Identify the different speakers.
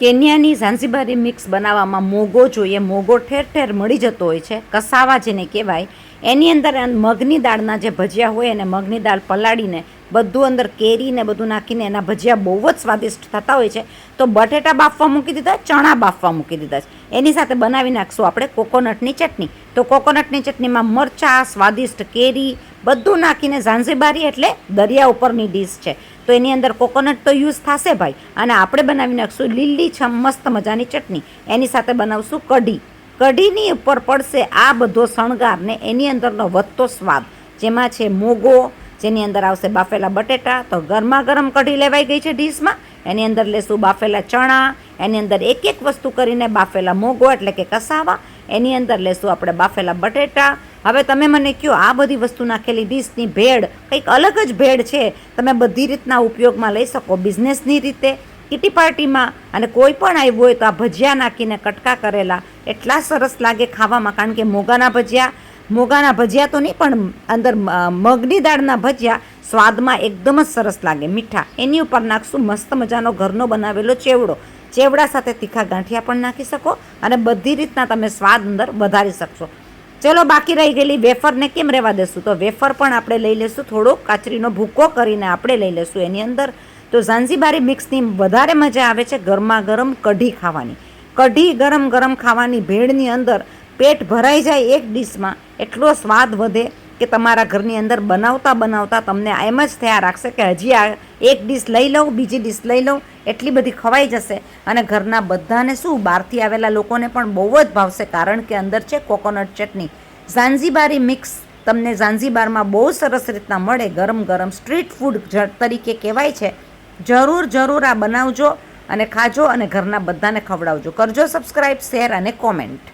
Speaker 1: કેન્યાની ઝાંઝીબારી mix બનાવવામાં મોગો જોઈએ મોગો ઠેર ઠેર મળી જતો હોય છે, કસાવા જેને કહેવાય. એની અંદર મગની દાળના જે ભજીયા હોય એને મગની દાળ પલાળીને બધું અંદર કેરી ને બધું નાખીને એના ભજીયા બહુ જ સ્વાદિષ્ટ થતા હોય છે. તો બટેટા બાફવા મૂકી દીધા, ચણા બાફવા મૂકી દીધા છે. એની સાથે બનાવી નાખશું આપણે કોકોનટની ચટણી. તો કોકોનટની ચટણીમાં મરચાં, સ્વાદિષ્ટ કેરી, બધું નાખીને ઝાંઝીબારી એટલે દરિયા ઉપરની ડીશ છે. તો એની અંદર કોકોનટ તો યુઝ થશે ભાઈ. અને આપણે બનાવી નાખશું લીલી છમ મસ્ત મજાની ચટણી. એની સાથે બનાવશું કઢી. કઢીની ઉપર પડશે આ બધો શણગાર ને એની અંદરનો વધતો સ્વાદ. જેમાં છે મોગો, જેની અંદર આવશે બાફેલા બટેટા. તો ગરમા ગરમ કઢી લેવાઈ ગઈ છે ડીશમાં. એની અંદર લેશું બાફેલા ચણા, એની અંદર એક એક વસ્તુ કરીને બાફેલા મોગો એટલે કે કસાવા, એની અંદર લેશું આપણે બાફેલા બટેટા. હવે તમે મને કહો આ બધી વસ્તુ નાખેલી ડીશની ભેળ, કંઈક અલગ જ ભેળ છે, તમે બધી રીતના ઉપયોગમાં લઈ શકો બિઝનેસની રીતે. કિટી પાર્ટીમાં અને કોઈ પણ આવ્યું હોય તો આ ભજીયા નાખીને કટકા કરેલા, એટલા સરસ લાગે ખાવામાં, કારણ કે મોગાના ભજીયા મોગાના ભજીયા તો નહીં પણ અંદર મગની દાળના ભજીયા સ્વાદમાં એકદમ જ સરસ લાગે, મીઠા. એની ઉપર નાખશું મસ્ત મજાનો ઘરનો બનાવેલો ચેવડો. ચેવડા સાથે તીખા ગાંઠિયા પણ નાખી શકો અને બધી રીતના તમે સ્વાદ અંદર વધારી શકશો. ચલો, બાકી રહી ગયેલી વેફરને કેમ રહેવા દેશું? તો વેફર પણ આપણે લઈ લેશું થોડો કાચરીનો ભૂકો કરીને આપણે લઈ લેશું એની અંદર. તો ઝાંઝીબારી મિક્સની વધારે મજા આવે છે ગરમા ગરમ કઢી ખાવાની. કઢી ગરમ ગરમ ખાવાની ભેળની અંદર પેટ ભરાઈ જાય એક ડીશમાં, એટલો સ્વાદ વધે કે તમારા ઘરની અંદર બનાવતા બનાવતા તમને એમ જ થયા રાખશે કે હજી આ એક ડીશ લઈ લઉં, બીજી ડીશ લઈ લઉં, એટલી બધી ખવાઈ જશે. અને ઘરના બધાને શું, બહારથી આવેલા લોકોને પણ બહુ જ ભાવશે, કારણ કે અંદર છે કોકોનટ ચટણી. ઝાંઝીબારી મિક્સ તમને ઝાંઝીબારમાં બહુ સરસ રીતના મળે, ગરમ ગરમ સ્ટ્રીટ ફૂડ તરીકે કહેવાય છે. જરૂર જરૂર આ બનાવજો અને ખાજો અને ઘરના બધાને ખવડાવજો. કરજો સબસ્ક્રાઈબ શેર અને કોમેન્ટ.